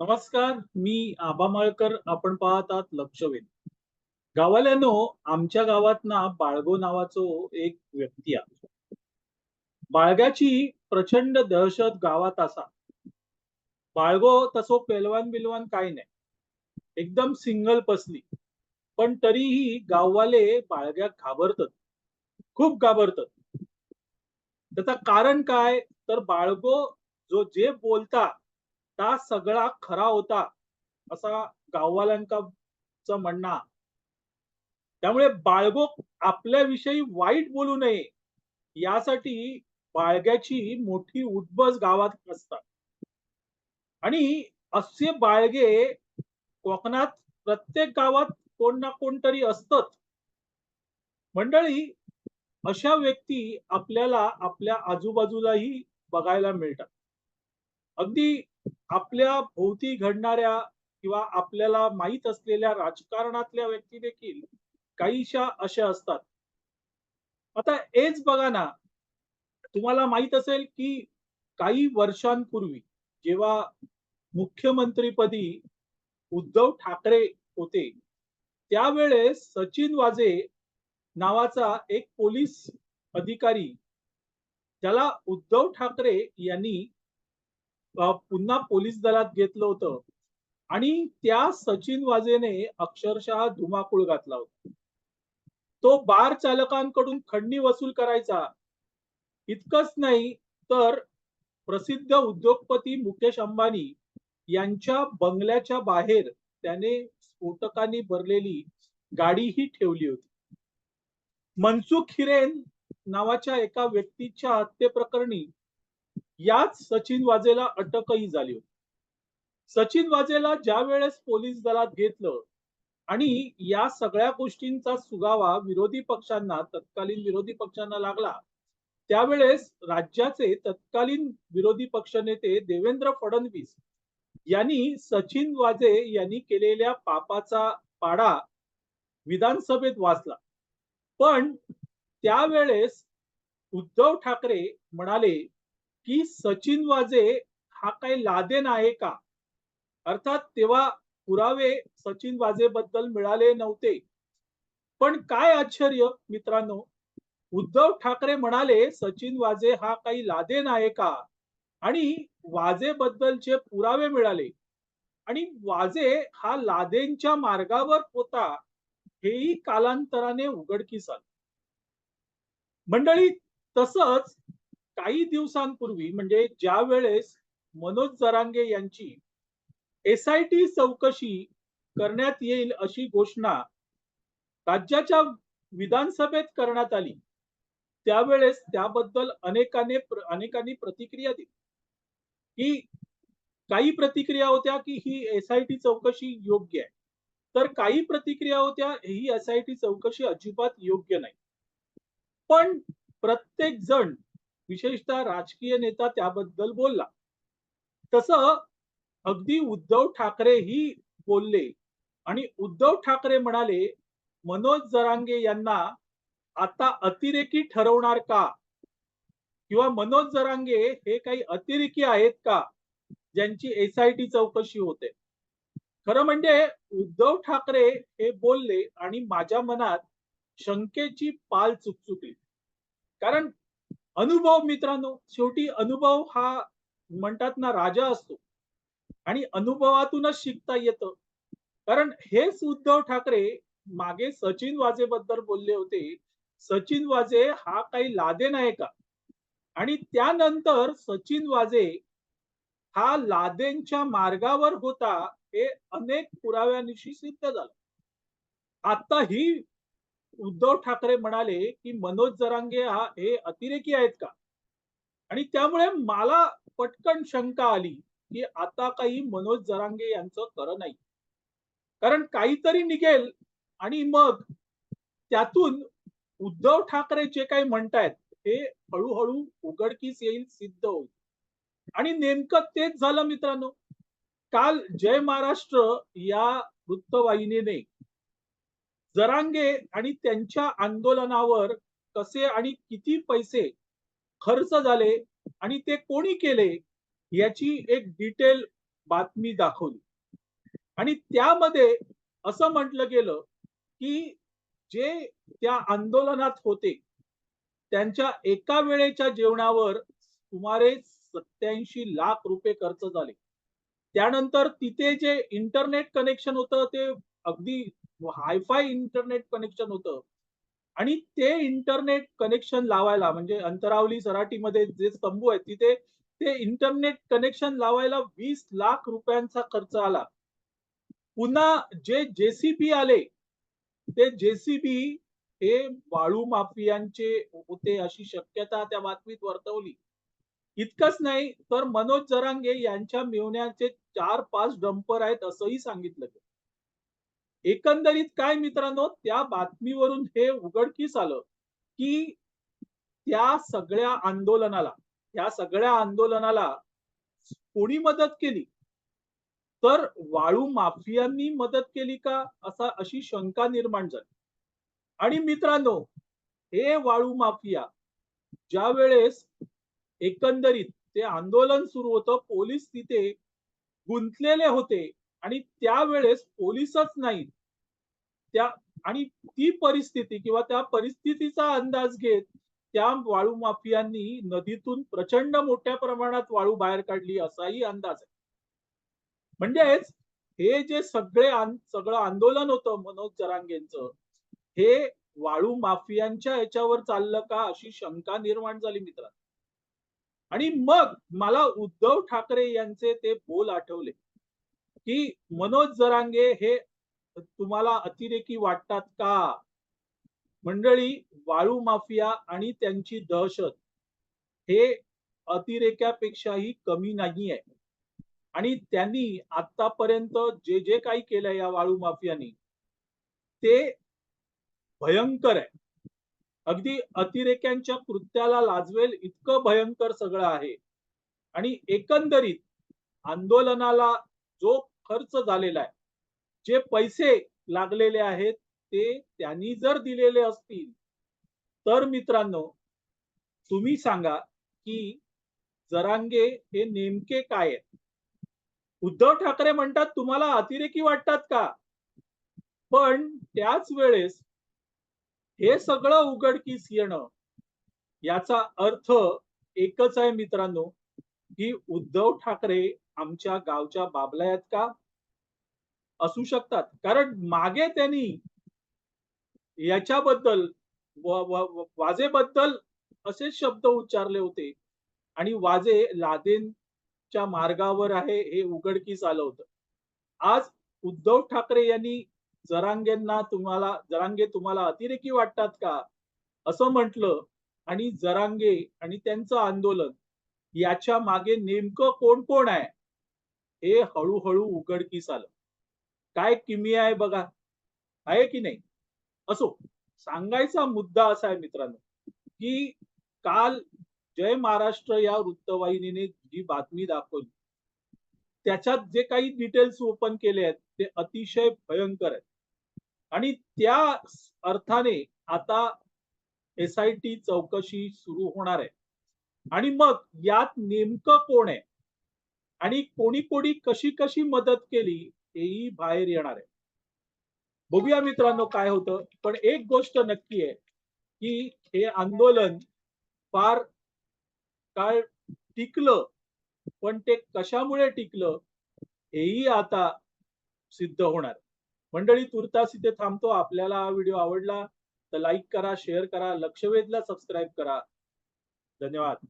नमस्कार मी आबा माळकर. आपण पाहत आहात लक्षवेध. गावाल्यानो आमच्या गावात ना बाळगो नावाचो एक व्यक्ती आहे बाळग्याची प्रचंड दहशत गावात असा. बाळगो तसो पेलवान बिलवान काय नाही. एकदम सिंगल पसली. पण तरीही गाववाले बाळग्याक घाबरतात. खूप घाबरतात. त्याचं कारण काय? तर बाळगो जो जे बोलता ता सगळा खरा होता असा गाववाल्यांचं म्हणणं त्यामुळे बाळगो आपल्याविषयी वाईट बोलू नये यासाठी बाळग्याची मोठी उठबस गावात असतात. आणि असे बाळगे कोकणात प्रत्येक गावात कोण ना कोणतरी असतच. मंडळी अशा व्यक्ती आपल्याला आपल्या आजूबाजूलाही बघायला मिळतात. अगदी आपल्या भोवती घडणाऱ्या किंवा आपल्याला माहीत असलेल्या राजकारणातल्या व्यक्ती देखील काहीशा अशा असतात. आता हेच बघा ना तुम्हाला माहीत असेल की काही वर्षांपूर्वी जेव्हा मुख्यमंत्रीपदी उद्धव ठाकरे होते त्यावेळेस सचिन वाजे नावाचा एक पोलीस अधिकारी त्याला उद्धव ठाकरे यांनी पुन्हा पोलीस दलात घेतलं होतं. आणि त्या सचिन वाजेने अक्षरशः धुमाकूळ घातला होता. तो बार चालकांकडून खंडणी वसूल करायचा. इतकंच नाही तर प्रसिद्ध उद्योगपती मुकेश अंबानी यांच्या बंगल्याच्या बाहेर त्याने स्फोटकांनी भरलेली गाडीही ठेवली होती. मनसुख हिरेन नावाच्या एका व्यक्तीच्या हत्येप्रकरणी याच सचिन वाजेला अटकही झाली होती. सचिन वाजेला ज्या वेळेस पोलीस दलात घेतलं आणि या सगळ्या गोष्टींचा सुगावा विरोधी पक्षांना तत्कालीन विरोधी पक्षांना लागला त्यावेळेस राज्याचे तत्कालीन विरोधी पक्षनेते देवेंद्र फडणवीस यांनी सचिन वाजे यांनी केलेल्या पापाचा पाडा विधानसभेत वाचला. पण त्यावेळेस उद्धव ठाकरे म्हणाले की सचिन वाजे हा काही लादेन आहे का? अर्थात तेव्हा पुरावे सचिन वाजेबद्दल मिळाले नव्हते. पण काय आश्चर्य मित्रांनो? उद्धव ठाकरे म्हणाले सचिन वाजे हा काही लादेन आहे का? आणि वाजेबद्दलचे पुरावे मिळाले. आणि वाजे हा लादेनच्या मार्गावर होता. हेही कालांतराने उघडकीस आलं. मंडळी तसंच काही दिवसांपूर्वी म्हणजे ज्या वेळेस मनोज जरांगे यांची एसआयटी चौकशी करण्यात येईल अशी घोषणा राज्याच्या विधानसभेत करण्यात आली त्यावेळेस त्याबद्दल अनेकाने अनेकांनी प्रतिक्रिया दिली. की काही प्रतिक्रिया होत्या की ही एसआयटी चौकशी योग्य आहे. तर काही प्रतिक्रिया होत्या ही एसआयटी चौकशी अजिबात योग्य नाही. पण प्रत्येक जण विशेषतः राजकीय नेता त्याबद्दल बोलला. तसं अगदी उद्धव ठाकरे ही बोलले आणि उद्धव ठाकरे म्हणाले मनोज जरांगे यांना आता अतिरेकी ठरवणार का? किंवा मनोज जरांगे हे काही अतिरेकी आहेत का? ज्यांची एसआयटी चौकशी होते. खरं म्हणजे उद्धव ठाकरे हे बोलले आणि माझ्या मनात शंकेची पाल चुकचुकली. कारण अनुभव मित्रांनो शेवटी अनुभव हा म्हणतात ना राजा असतो. आणि अनुभवातूनच शिकता येतं. कारण हेच उद्धव ठाकरे मागे सचिन वाजेबद्दल बोलले होते. सचिन वाजे हा काही लादेन आहे का? आणि त्यानंतर सचिन वाजे हा लादेनच्या मार्गावर होता हे अनेक पुराव्यानिशी सिद्ध झालं. आता ही उद्धव ठाकरे म्हणाले की मनोज जरांगे हा हे अतिरेकी आहेत का? आणि त्यामुळे मला पटकन शंका आली की आता काही मनोज जरांगे यांचं खरं नाही. कारण काहीतरी निघेल आणि मग त्यातून उद्धव ठाकरे जे काही म्हणतायत हे हळूहळू उघडकीस येईल सिद्ध होईल. आणि नेमकं तेच झालं मित्रांनो. काल जय महाराष्ट्र या वृत्तवाहिनीने जरांगे आणि त्यांच्या आंदोलनावर कसे आणि किती पैसे खर्च झाले आणि ते कोणी केले याची एक डिटेल बातमी दाखवली. आणि त्यामध्ये असं म्हटलं गेलं की जे त्या आंदोलनात होते त्यांच्या एका वेळेच्या जेवणावर सुमारे सत्याऐंशी लाख रुपये खर्च झाले. त्यानंतर तिथे जे इंटरनेट कनेक्शन होतं ते अगदी हायफाय इंटरनेट कनेक्शन होतं. आणि ते इंटरनेट कनेक्शन लावायला म्हणजे अंतरावली सराटीमध्ये जे तंबू आहेत तिथे ते इंटरनेट कनेक्शन लावायला वीस लाख रुपयांचा खर्च आला. पुन्हा जे जेसीबी आले ते जेसीबी हे वाळू माफियांचे होते अशी शक्यता त्या बातमीत वर्तवली. इतकंच नाही तर मनोज जरांगे यांच्या मिळवण्याचे चार पाच डंपर आहेत असंही सांगितलं गेलं. एकंदरीत काय मित्रांनो त्या बातमीवरून हे उघडकीस आलं की त्या सगळ्या आंदोलनाला त्या सगळ्या आंदोलनाला कोणी मदत केली? तर वाळू माफियांनी मदत केली का? असा अशी शंका निर्माण झाली. आणि मित्रांनो हे वाळू माफिया ज्या वेळेस एकंदरीत ते आंदोलन सुरू होतं पोलीस तिथे गुंतलेले होते आणि त्यावेळेस पोलीसच नाही. त्या आणि ती परिस्थिती किंवा त्या परिस्थितीचा अंदाज घेत त्या वाळू माफियांनी नदीतून प्रचंड मोठ्या प्रमाणात वाळू बाहेर काढली असाही अंदाज आहे. म्हणजेच हे जे सगळे सगळं आंदोलन होतं मनोज जरांगेंचं हे वाळू माफियांच्या याच्यावर चाललं का अशी शंका निर्माण झाली मित्रांनो. आणि मग मला उद्धव ठाकरे यांचे ते बोल आठवले. की मनोज जरांगे हे तुम्हाला अतिरेकी वाटतात का? मंडळी वाळू माफिया आणि त्यांची दहशत हे अतिरेक्यापेक्षाही कमी नाही आहे आणि त्यांनी आतापर्यंत जे जे काही केलंय या वाळू माफियानी ते भयंकर आहे. अगदी अतिरेक्यांच्या कृत्याला लाजवेल इतकं भयंकर सगळं आहे. आणि एकंदरीत आंदोलनाला जो खर्च झालेला आहे. जे पैसे लागलेले आहेत ते त्यांनी जर दिलेले असतील तर मित्रांनो तुम्ही सांगा की जरांगे हे नेमके काय आहेत? उद्धव ठाकरे म्हणतात तुम्हाला अतिरेकी वाटतात का? पण त्याच वेळेस हे सगळं उघडकीस येणं याचा अर्थ एकच आहे मित्रांनो की उद्धव ठाकरे आमच्या गावच्या बाबला का? असू शकतात. कारण मागे त्यांनी याच्याबद्दल वाजेबद्दल असे शब्द उच्चारले होते. आणि वाजे लादेनच्या मार्गावर आहे हे उघडकीस आलं होतं. आज उद्धव ठाकरे यांनी जरांगेंना तुम्हाला जरांगे तुम्हाला अतिरेकी वाटतात का? असं म्हटलं आणि जरांगे आणि त्यांचं आंदोलन याच्या मागे नेमकं कोण कोण आहे? हे हळूहळू उघडकीस आलं. काय किमी आहे बघा? आहे की नाही? असो सांगायचा मुद्दा असा आहे मित्रांनो की काल जय महाराष्ट्र या वृत्तवाहिनीने जी बातमी दाखवली त्याच्यात जे काही डिटेल्स ओपन केले आहेत ते अतिशय भयंकर आहेत. आणि त्या अर्थाने आता एस आय टी चौकशी सुरू होणार आहे. आणि मग यात नेमकं कोण आहे? आणि कोणी कोणी कशी कशी मदत केली हेही बाहेर येणार आहे. बघूया मित्रांनो काय होतं पण एक गोष्ट नक्की आहे की हे आंदोलन फार काळ टिकलं पण ते कशामुळे टिकलं हेही आता सिद्ध होणार मंडळी तुर्तास इथे थांबतो. आपल्याला हा व्हिडिओ आवडला तर लाईक करा शेअर करा लक्षवेधला सबस्क्राईब करा. धन्यवाद.